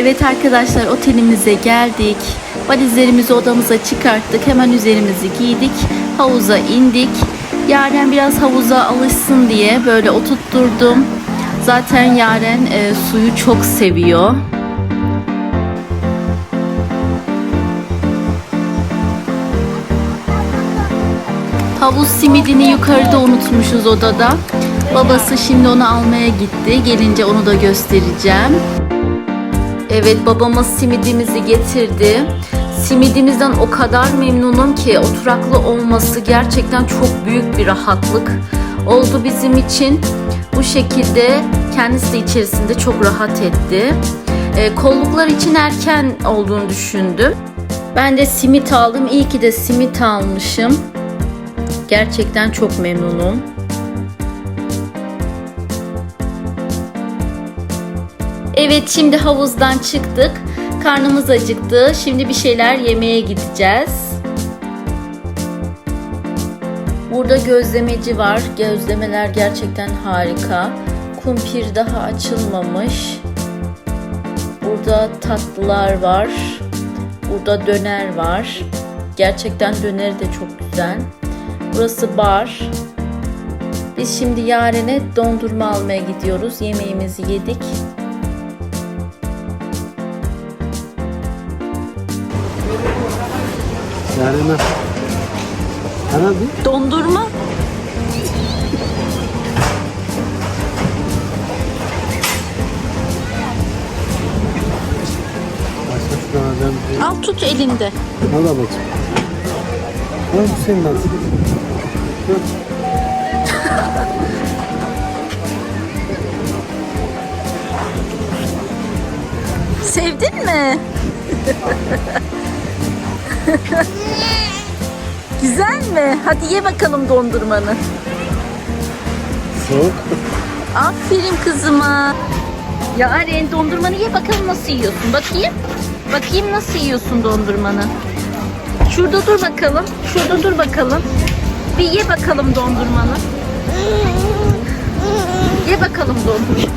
Evet arkadaşlar otelimize geldik. Valizlerimizi odamıza çıkarttık. Hemen üzerimizi giydik. Havuza indik. Yaren biraz havuza alışsın diye böyle oturtturdum. Zaten Yaren e, suyu çok seviyor. Havuz simidini yukarıda unutmuşuz odada. Babası şimdi onu almaya gitti. Gelince onu da göstereceğim. Evet babamız simidimizi getirdi. Simidimizden o kadar memnunum ki oturaklı olması gerçekten çok büyük bir rahatlık oldu bizim için. Bu şekilde kendisi de içerisinde çok rahat etti. E, kolluklar için erken olduğunu düşündüm. Ben de simit aldım. İyi ki de simit almışım. Gerçekten çok memnunum. Evet şimdi havuzdan çıktık. Karnımız acıktı. Şimdi bir şeyler yemeye gideceğiz. Burada gözlemeci var. Gözlemeler gerçekten harika. Kumpir daha açılmamış. Burada tatlılar var. Burada döner var. Gerçekten döneri de çok güzel. Burası bar. Biz şimdi Yaren'e dondurma almaya gidiyoruz. Yemeğimizi yedik. Yarına. Bir Dondurma? Al tut elinde. Al babacığım. Al bu senin nasıl? Sevdin mi? Güzel mi? Hadi ye bakalım dondurmanı. Soğuk. Aferin kızıma. Ya Aren dondurmanı ye bakalım nasıl yiyorsun. Bakayım. Bakayım nasıl yiyorsun dondurmanı. Şurada dur bakalım. Şurada dur bakalım. Bir ye bakalım dondurmanı. Ye bakalım dondurmanı.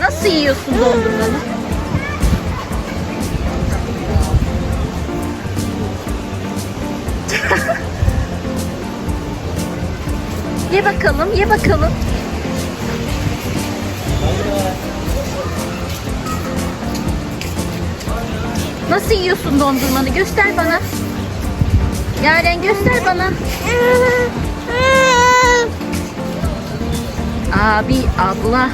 Nasıl yiyorsun dondurmanı? Bakalım, ye bakalım. Nasıl yiyorsun dondurmanı? Göster bana. Yaren göster bana. Abi, abla.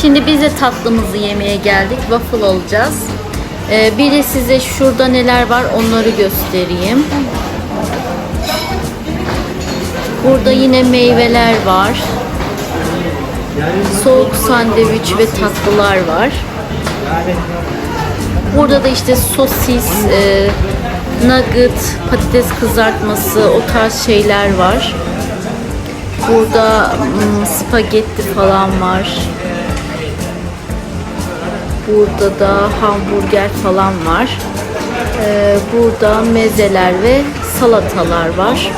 Şimdi biz de tatlımızı yemeye geldik. Waffle alacağız. Ee, bir de size şurada neler var onları göstereyim. Burada yine meyveler var. Soğuk sandviç ve tatlılar var. Burada da işte sosis, e, nugget, patates kızartması o tarz şeyler var. Burada mm, spagetti falan var. Burada da hamburger falan var. Ee, burada mezeler ve salatalar var.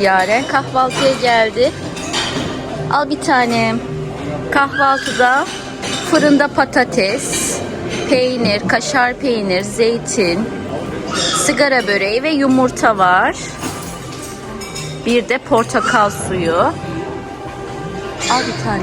Yaren. Kahvaltıya geldi. Al bir tane. Kahvaltıda fırında patates, peynir, kaşar peynir, zeytin, sigara böreği ve yumurta var. Bir de portakal suyu. Al bir tane.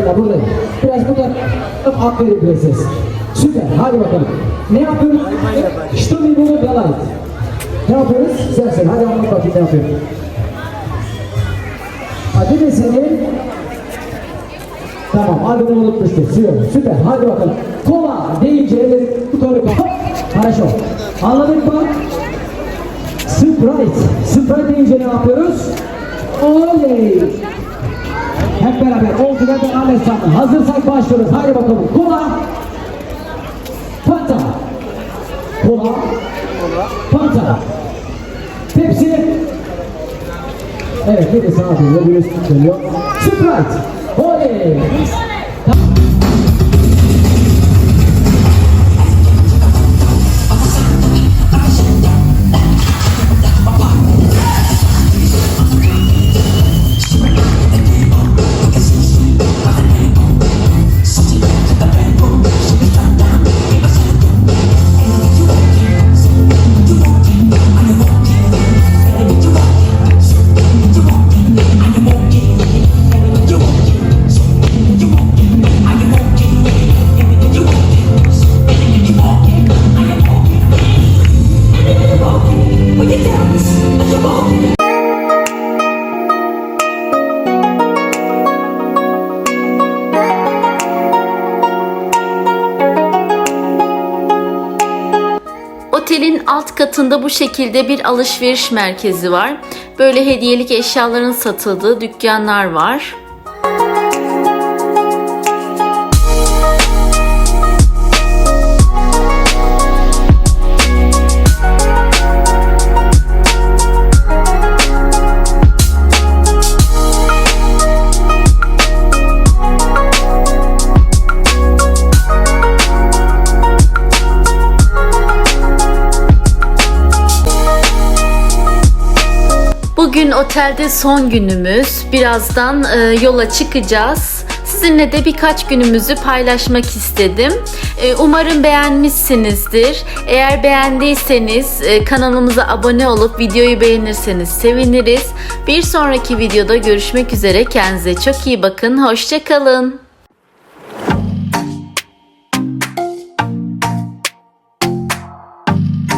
Tamam. Bella buradayım. Biraz burada aferin prenses. Süper. Hadi bakalım. Ne yapıyoruz? İşte mi bunu Bella. Ne yapıyoruz? Sen sen. Hadi anlat bakayım ne yapıyoruz. Adı ne senin? Tamam adını unutmuştuk. Süper. Süper. Hadi bakalım. Kola deyince elleri yukarı kalk. Хорошо. Anladık mı? Sprite. Sprite deyince ne yapıyoruz? Oley. Hep beraber. All together Alessandro. Hazırsak başlıyoruz. Hadi bakalım. Kola. Fanta. Kola. Fanta. Pepsi. Evet, bir de sana geliyor, bir üstün geliyor. Sprite. Oley. Otelin alt katında bu şekilde bir alışveriş merkezi var. Böyle hediyelik eşyaların satıldığı dükkanlar var. Bugün otelde son günümüz. Birazdan e, yola çıkacağız. Sizinle de birkaç günümüzü paylaşmak istedim. E, umarım beğenmişsinizdir. Eğer beğendiyseniz e, kanalımıza abone olup videoyu beğenirseniz seviniriz. Bir sonraki videoda görüşmek üzere. Kendinize çok iyi bakın. Hoşçakalın.